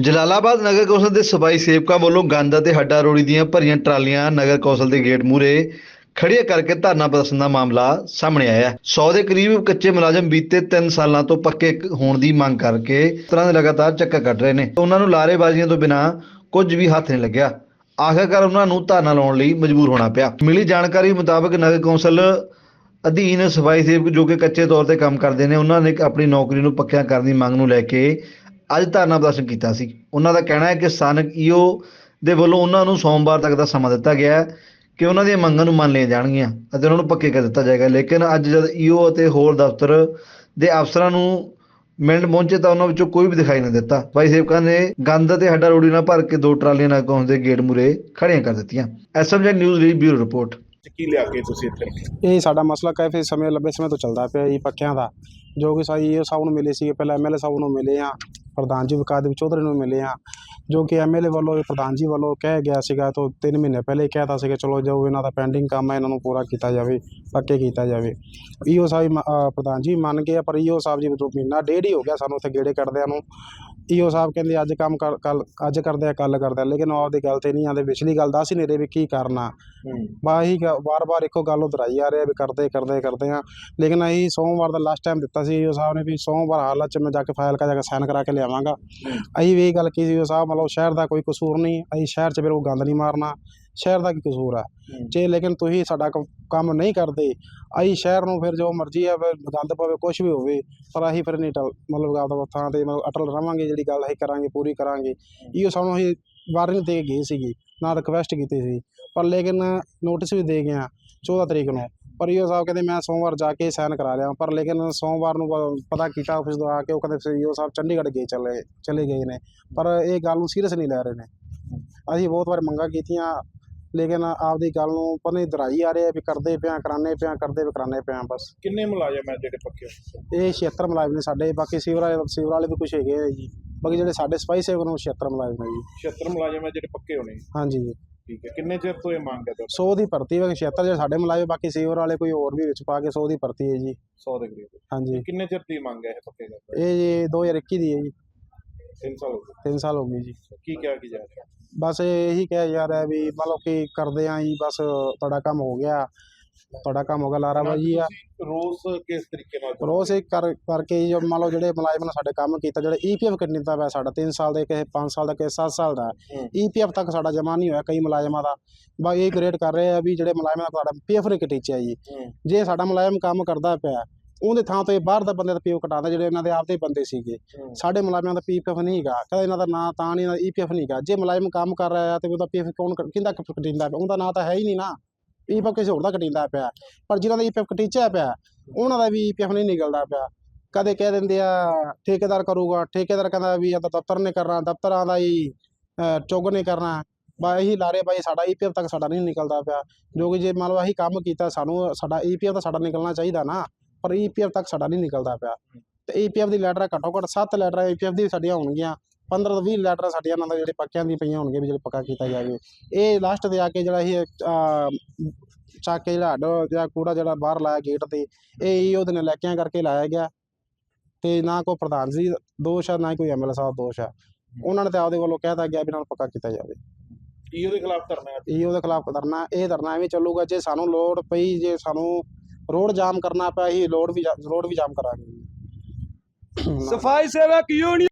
ਜਲਾਲਾਬਾਦ ਨਗਰ council ਦੇ ਸਫ਼ਾਈ ਸੇਵਕਾਂ ਵੱਲੋਂ ਗੰਦ ਅਤੇ ਹੱਡਾ ਰੋੜੀ ਦੀਆਂ ਭਰੀਆਂ ਟਰਾਲੀਆਂ ਨਗਰ ਕੌਂਸਲ ਦੇ ਗੇਟ ਮੂਹਰੇ ਖੜੀਆਂ ਕਰਕੇ ਧਰਨਾ ਪ੍ਰਦਰਸ਼ਨ ਦਾ ਮਾਮਲਾ ਸਾਹਮਣੇ ਆਇਆ ਹੈ। 100 ਦੇ ਕਰੀਬ ਕੱਚੇ ਮੁਲਾਜ਼ਮ ਬੀਤੇ 3 ਸਾਲਾਂ ਤੋਂ ਪੱਕੇ ਹੋਣ ਦੀ ਮੰਗ ਕਰਕੇ ਤਰ੍ਹਾਂ ਦੇ ਲਗਾਤਾਰ ਚੱਕਰ ਕੱਢ ਰਹੇ ਨੇ। ਉਹਨਾਂ ਨੂੰ ਲਾਰੇਬਾਜ਼ੀਆਂ ਤੋਂ ਬਿਨਾਂ ਕੁਝ ਵੀ ਹੱਥ ਨਹੀਂ ਲੱਗਿਆ। ਆਖਰਕਾਰ ਉਹਨਾਂ ਨੂੰ ਧਰਨਾ ਲਾਉਣ ਲਈ ਮਜਬੂਰ ਹੋਣਾ ਪਿਆ। ਮਿਲੀ ਜਾਣਕਾਰੀ ਮੁਤਾਬਕ ਨਗਰ ਕੌਂਸਲ ਅਧੀਨ ਸਫ਼ਾਈ ਸੇਵਕ ਜੋ ਕਿ ਕੱਚੇ ਤੌਰ ਤੇ ਕੰਮ ਕਰਦੇ ਨੇ, ਉਹਨਾਂ ਨੇ ਆਪਣੀ ਨੌਕਰੀ ਨੂੰ ਪੱਕਿਆਂ ਕਰਨ ਦੀ ਮੰਗ ਨੂੰ ਲੈ ਕੇ ਅੱਜ ਧਰਨਾ ਪ੍ਰਦਰਸ਼ਨ ਕੀਤਾ ਸੀ। ਉਹਨਾਂ ਦਾ ਕਹਿਣਾ ਹੈ ਕਿ ਸਥਾਨਕ ਈਓ ਦੇ ਵੱਲੋਂ ਉਹਨਾਂ ਨੂੰ ਸੋਮਵਾਰ ਤੱਕ ਦਾ ਸਮਾਂ ਦਿੱਤਾ ਗਿਆ ਹੈ ਕਿ ਉਹਨਾਂ ਦੀਆਂ ਮੰਗਾਂ ਨੂੰ ਮੰਨ ਲਈਆਂ ਜਾਣਗੀਆਂ ਅਤੇ ਉਹਨਾਂ ਨੂੰ ਪੱਕੇ ਕਰ ਦਿੱਤਾ ਜਾਏਗਾ। ਲੇਕਿਨ ਅੱਜ ਜਦ ਈਓ ਅਤੇ ਹੋਰ ਦਫ਼ਤਰ ਦੇ ਅਫਸਰਾਂ ਨੂੰ ਮਿਲਣ ਪਹੁੰਚੇ ਤਾਂ ਉਹਨਾਂ ਵਿੱਚੋਂ ਕੋਈ ਵੀ ਦਿਖਾਈ ਨਹੀਂ ਦਿੱਤਾ। ਭਾਈ ਸੇਵਕਾਂ ਨੇ ਗੰਦ ਅਤੇ ਹੱਡਾ ਰੋੜੀ ਨਾਲ ਭਰ ਕੇ ਦੋ ਟਰਾਲੀਆਂ ਨਾਲ ਕੌਂਸ ਦੇ ਗੇਟ ਮੂਰੇ ਖੜੀਆਂ ਕਰ ਦਿੱਤੀਆਂ। ਐਸਐਮਜੀ ਨਿਊਜ਼ ਲਈ ਬਿਊਰੋ ਰਿਪੋਰਟ। ਕੀ ਲਿਆ ਕੇ ਤੁਸੀਂ ਇੱਥੇ? ਇਹ ਸਾਡਾ ਮਸਲਾ ਕਾਫੀ ਸਮੇਂ ਲੰਬੇ ਸਮੇਂ ਤੋਂ ਚੱਲਦਾ ਪਿਆ ਜੀ ਪੱਕਿਆਂ ਦਾ। ਜੋ ਕਿ ਸਾਈ ਇਹ ਸਾਹਿਬ ਨੂੰ ਮਿਲੇ ਸੀ ਪਹਿਲਾਂ ਐਮਐਲਏ ਸਾਹਿਬ ਨੂੰ ਮਿਲੇ ਆ। ਪ੍ਰਧਾਨ ਜੀ ਵਿਕਾਸ ਚੌਧਰੀ ਨੂੰ ਮਿਲੇ ਆ ਜੋ ਕਿ ਐਮਐਲਏ ਵੱਲੋਂ ਪ੍ਰਧਾਨ ਜੀ ਵੱਲੋਂ ਕਹਿ ਗਿਆ ਸੀਗਾ ਤੋਂ 3 ਮਹੀਨੇ ਪਹਿਲੇ ਕਹਿਤਾ ਸੀ ਕਿ ਚਲੋ ਜੋ ਇਹਨਾਂ ਦਾ ਪੈਂਡਿੰਗ ਕੰਮ ਹੈ ਇਹਨਾਂ ਨੂੰ ਪੂਰਾ ਕੀਤਾ ਜਾਵੇ ਪੱਕੇ ਕੀਤਾ ਜਾਵੇ। ਈਓ ਸਾਹਿਬ ਪ੍ਰਧਾਨ ਜੀ ਮੰਨ ਗਏ ਆ, ਪਰ ਈਓ ਸਾਹਿਬ ਜੀ ਤੋਂ ਮਹੀਨਾ ਡੇਢ ਹੀ ਹੋ ਗਿਆ ਸਾਨੂੰ ਉੱਥੇ ਗੇੜੇ ਕੱਢਦਿਆਂ ਨੂੰ। ਈਓ ਸਾਹਿਬ ਕਹਿੰਦੇ ਅੱਜ ਕੰਮ ਕਰ ਕੱਲ ਅੱਜ ਕਰਦੇ ਆ ਕੱਲ ਕਰਦੇ ਆ। ਲੇਕਿਨ ਉਹ ਆਪਦੀ ਗੱਲ ਤੇ ਨਹੀਂ ਆਉਂਦੇ ਪਿਛਲੀ ਗੱਲ ਦੱਸ ਹੀ ਨਹੀਂ ਰਹੇ ਵੀ ਕੀ ਕਰਨਾ। ਬਾ ਇਹੀ ਵਾਰ-ਵਾਰ ਇੱਕੋ ਗੱਲ ਉਧਰਾਈ ਆ ਰਿਹਾ ਵੀ ਕਰਦੇ ਕਰਦੇ ਕਰਦੇ ਆ। ਲੇਕਿਨ ਅਸੀਂ ਸੋਮਵਾਰ ਦਾ ਲਾਸਟ ਟਾਈਮ ਦਿੱਤਾ ਸੀ ਉਹ ਸਾਹਿਬ ਨੇ ਵੀ ਸੋਮਵਾਰ ਹਾਲਤ ਚ ਮੈਂ ਜਾ ਕੇ ਫਾਈਲ ਕਾ ਜਾ ਕੇ ਸਾਈਨ ਕਰਾ ਕੇ ਲਿਆਵਾਂਗਾ। ਅਸੀਂ ਵੀ ਇਹ ਗੱਲ ਕੀਤੀ ਉਹ ਸਾਹਿਬ ਮਤਲਬ ਸ਼ਹਿਰ ਦਾ ਕੋਈ ਕਸੂਰ ਨਹੀਂ ਅਸੀਂ ਸ਼ਹਿਰ ਚ ਫਿਰ ਉਹ ਗੰਦ ਨਹੀਂ ਮਾਰਨਾ। ਸ਼ਹਿਰ ਦਾ ਕੀ ਕਸੂਰ ਹੈ। ਜੇ ਲੇਕਿਨ ਤੁਸੀਂ ਸਾਡਾ ਕ- ਕੰਮ ਨਹੀਂ ਕਰਦੇ ਅਸੀਂ ਸ਼ਹਿਰ ਨੂੰ ਫਿਰ ਜੋ ਮਰਜ਼ੀ ਆ ਫਿਰ ਗੰਦ ਪਵੇ ਕੁਝ ਵੀ ਹੋਵੇ ਪਰ ਅਸੀਂ ਫਿਰ ਨਹੀਂ ਟਲ ਮਤਲਬ ਆਪਦਾ ਥਾਂ ਤੇ ਮਤਲਬ ਅਟਲ ਰਵਾਂਗੇ ਜਿਹੜੀ ਗੱਲ ਅਸੀਂ ਕਰਾਂਗੇ ਪੂਰੀ ਕਰਾਂਗੇ। ਇਹੋ ਸਾਨੂੰ ਅਸੀਂ ਵਾਰਨਿੰਗ ਦੇ ਕੇ ਗਏ ਸੀਗੀ ਨਾ ਰਿਕਵੈਸਟ ਕੀਤੀ ਸੀ। ਪਰ ਲੇਕਿਨ ਨੋਟਿਸ ਵੀ ਦੇ ਗਏ ਆ 14 ਤਰੀਕ ਨੂੰ। ਪਰ ਇਹੋ ਸਾਹਿਬ ਕਹਿੰਦੇ ਮੈਂ ਸੋਮਵਾਰ ਜਾ ਕੇ ਸਾਈਨ ਕਰਾ ਲਿਆ ਪਰ ਲੇਕਿਨ ਸੋਮਵਾਰ ਨੂੰ ਪ- ਪਤਾ ਕੀਤਾ ਆਫਿਸ ਤੋਂ ਆ ਕੇ ਉਹ ਕਹਿੰਦੇ ਇਹੋ ਸਾਹਿਬ ਚੰਡੀਗੜ੍ਹ ਗਏ ਚਲੇ ਚਲੇ ਗਏ ਨੇ। ਪਰ ਇਹ ਗੱਲ ਨੂੰ ਸੀਰੀਅਸ ਨਹੀਂ ਲੈ ਰਹੇ ਨੇ। ਅਸੀਂ ਬਹੁਤ ਵਾਰ ਮੰਗਾਂ ਕੀਤੀਆਂ ਲੇਕਿਨ ਆਪਦੀ ਗੱਲ ਨੂੰ ਪਨੇ ਦਰਾਈ ਆ ਰਿਹਾ ਵੀ ਕਰਦੇ ਪਿਆ ਕਰਾਣੇ ਪਿਆ ਕਰਦੇ ਵੀ ਕਰਾਣੇ ਪਿਆ ਬਸ। ਕਿੰਨੇ ਮੁਲਾਜ਼ਮ ਹੈ ਜਿਹੜੇ ਪੱਕੇ ਇਹ 76 ਮੁਲਾਜ਼ਮ ਨੇ ਸਾਡੇ ਬਾਕੀ ਸੀਵਰ ਵਾਲੇ ਸੀਵਰ ਵਾਲੇ ਵੀ ਕੁਝ ਹੈਗੇ ਆ ਜੀ। ਬਾਕੀ ਜਿਹੜੇ ਸਾਡੇ ਸਪਾਈ ਸੇਵਕ ਨੇ ਉਹ 76 ਮੁਲਾਜ਼ਮ ਨੇ ਜੀ। 76 ਮੁਲਾਜ਼ਮ ਹੈ ਜਿਹੜੇ ਪੱਕੇ ਹੋਣੇ? ਹਾਂਜੀ ਜੀ। ਠੀਕ ਹੈ ਕਿੰਨੇ ਚਿਰ ਤੋਂ ਇਹ ਮੰਗ ਹੈ ਤੁਹਾਡੀ? 100 ਦੀ ਭਰਤੀ ਹੈ 76 ਜਿਹੜੇ ਸਾਡੇ ਮੁਲਾਜ਼ਮ ਬਾਕੀ ਸੀਵਰ ਵਾਲੇ ਕੋਈ ਹੋਰ ਵੀ ਵਿੱਚ ਪਾ ਕੇ 100 ਦੀ ਭਰਤੀ ਹੈ ਜੀ। 100 ਦੇ ਕਰੀਬ। ਹਾਂਜੀ। ਕਿੰਨੇ ਚਿਰ ਦੀ ਮੰਗ ਹੈ ਇਹ ਪੱਕੇ ਕਰਨ? ਇਹ ਜੀ 2021 ਦੀ ਹੈ ਜੀ। 3 ਸਾਲ ਹੋ ਗਏ। 3 ਸਾਲ ਹੋ ਗਏ ਜੀ। ਕੀ ਕਿਹਾ ਕੀ ਜਾ ਰਿਹਾ? ਬਸ ਇਹੀ ਕਿਹਾ ਜਾ ਰਿਹਾ ਵੀ ਮਤਲਬ ਕਿ ਕਰਦੇ ਆਂ ਜੀ ਬਸ ਤੁਹਾਡਾ ਕੰਮ ਹੋ ਗਿਆ। ਤੁਹਾਡਾ ਕੰਮ ਹੋ ਗਿਆ ਲਾਰਾਬਾਜੀ ਆ। ਤੁਸੀਂ ਰੋਜ਼ ਕਿਸ ਤਰੀਕੇ ਨਾਲ ਰੋਜ਼ ਇਹ ਕਰ ਕਰਕੇ ਜੀ ਜੋ ਮੰਨ ਲਓ ਜਿਹੜੇ ਮੁਲਾਜ਼ਮ ਨੇ ਸਾਡੇ ਕੰਮ ਕੀਤਾ ਜਿਹੜੇ ਈਪੀਐਫ ਕੱਟਿੰਦਾ ਪਿਆ ਸਾਡਾ 3 ਸਾਲ ਦਾ ਕਿਸੇ 5 ਸਾਲ ਦਾ ਕਿਸੇ 7 ਸਾਲ ਦਾ। ਹੂੰ। ਈਪੀਐਫ ਤੱਕ ਸਾਡਾ ਜਮਾ ਨਹੀਂ ਹੋਇਆ ਕਈ ਮੁਲਾਜ਼ਮਾਂ ਦਾ। ਬਾ ਇਹ ਗ੍ਰੇਡ ਕਰ ਰਹੇ ਆ ਵੀ ਜਿਹੜੇ ਮੁਲਾਜ਼ਮਾਂ ਦਾ ਸਾਡਾ ਪੀਐਫ ਨਹੀਂ ਕਟੀਚਿਆ ਜੀ। ਹੂੰ। ਜੇ ਸਾਡਾ ਮੁਲਾਜ਼ਮ ਕੰਮ ਕਰਦਾ ਪਿਆ ਉਹਦੇ ਥਾਂ ਤੋਂ ਬਾਹਰ ਦਾ ਬੰਦੇ ਦਾ ਪੀਐਫ ਕਟਾਉਂਦਾ ਜਿਹੜੇ ਇਹਨਾਂ ਦੇ ਆਪਦੇ ਬੰਦੇ ਸੀਗੇ। ਸਾਡੇ ਮੁਲਾਜ਼ਮਾਂ ਦਾ ਪੀਐਫ ਨਹੀਂ ਹੈਗਾ। ਕਹਿੰਦਾ ਇਹਨਾਂ ਦਾ ਨਾਂ ਤਾਂ ਨਹੀਂ ਇਹਨਾਂ ਦਾ ਈਪੀਐਫ ਨਹੀਂ ਹੈਗਾ। ਜੇ ਮੁਲਾਜ਼ਮ ਕੰਮ ਕਰ ਰਿਹਾ ਤੇ ਉਹਦਾ ਪੀਐਫ ਕੌਣ ਕ- ਕਿਹਦਾ ਕ- ਕਟਿੰਦਾ ਪਿਆ? ਉਹਦਾ ਨਾਂ ਤਾਂ ਹੈ ਹੀ ਨਹੀਂ ਨਾ। ਈਪੀਐਫ ਕਿਸੇ ਹੋਰ ਦਾ ਕਟਿੰਦਾ ਪਿਆ। ਪਰ ਜਿਨ੍ਹਾਂ ਦਾ ਈਪੀਐਫ ਕਟੀਚਿਆ ਪਿਆ ਉਹਨਾਂ ਦਾ ਵੀ ਈਪੀਐਫ ਨਹੀਂ ਨਿਕਲਦਾ ਪਿਆ। ਕਦੇ ਕਹਿ ਦਿੰਦੇ ਆ ਠੇਕੇਦਾਰ ਕਰੂਗਾ। ਠੇਕੇਦਾਰ ਕਹਿੰਦਾ ਵੀ ਇਹ ਤਾਂ ਦਫ਼ਤਰ ਨੇ ਕਰਨਾ ਦਫ਼ਤਰਾਂ ਦਾ ਹੀ ਚੁੱਗ ਨੇ ਕਰਨਾ। ਬਾ ਇਹੀ ਲਾਰੇ ਬਾਈ ਸਾਡਾ ਈਪੀਐਫ ਤੱਕ ਸਾਡਾ ਨਹੀਂ ਨਿਕਲਦਾ ਪਿਆ। ਜੋ ਕਿ ਜੇ ਮੰਨ ਲਓ ਅਸੀਂ ਕੰਮ ਕੀਤਾ ਸਾਨੂੰ ਸਾਡਾ ਈਪੀਐਫ ਤਾਂ ਸਾਡਾ ਨਿਕਲਣਾ ਚਾਹੀਦਾ ਨਾ। ਪਰ ਈਪੀਐਫ ਤੱਕ ਸਾਡਾ ਨਹੀਂ ਨਿਕਲਦਾ ਪਿਆ। ਤੇ ਈਪੀਐਫ ਦੀ ਲੈਟਰ ਘੱਟੋ ਘੱਟ 7 ਲੈਟਰ ਈਪੀਐਫ ਦੀ ਸਾਡੀਆਂ ਹੋਣਗੀਆਂ। 15 ਤੋਂ 20 ਲੈਟਰ ਸਾਡੀਆਂ ਨਾਲ ਜਿਹੜੇ ਪੱਕਿਆਂ ਦੀ ਪਈਆਂ ਹੋਣਗੀਆਂ ਵੀ ਜਿਹੜੇ ਪੱਕਾ ਕੀਤਾ ਜਾਵੇ ਇਹ ਲਾਸਟ ਤੇ ਆ ਕੇ ਜਿਹੜਾ ਇਹ ਚੱਕ ਕੇ ਜਿਹੜਾ ਜਿਹੜਾ ਕੂੜਾ ਜਿਹੜਾ ਬਾਹਰ ਲਾਇਆ ਗੇਟ ਤੇ ਇਹ ਹੀ ਉਹਦੇ ਨਾਲ ਲੈਕਿਆਂ ਕਰਕੇ ਲਾਇਆ ਗਿਆ। ਤੇ ਨਾ ਕੋਈ ਪ੍ਰਧਾਨ ਜੀ ਦਾ ਦੋਸ਼ ਆ ਨਾ ਕੋਈ ਐਮਐਲਏ ਸਾਹਿਬ ਦਾ ਦੋਸ਼ ਆ। ਉਹਨਾਂ ਨੇ ਤਾਂ ਆਪਦੇ ਵੱਲੋਂ ਕਹਿਤਾ ਗਿਆ ਵੀ ਨਾਲ ਪੱਕਾ ਕੀਤਾ ਜਾਵੇ। ਕੀ ਉਹਦੇ ਖਿਲਾਫ ਕਰਨਾ ਹੈ। ਇਹ ਉਹਦੇ ਖਿਲਾਫ ਧਰਨਾ ਇਹ ਧਰਨਾ ਐਵੇਂ ਚੱਲੂਗਾ ਜੇ ਸਾਨੂੰ ਲੋੜ ਪਈ ਜੇ ਸਾਨੂੰ ਰੋਡ ਜਾਮ ਕਰਨਾ ਪਿਆ ਅਸੀਂ ਰੋਡ ਵੀ ਜਾ- ਰੋਡ ਵੀ ਜਾਮ ਕਰਾਂਗੇ। ਸਫ਼ਾਈ ਸੇਵਕ ਯੂਨੀਅਨ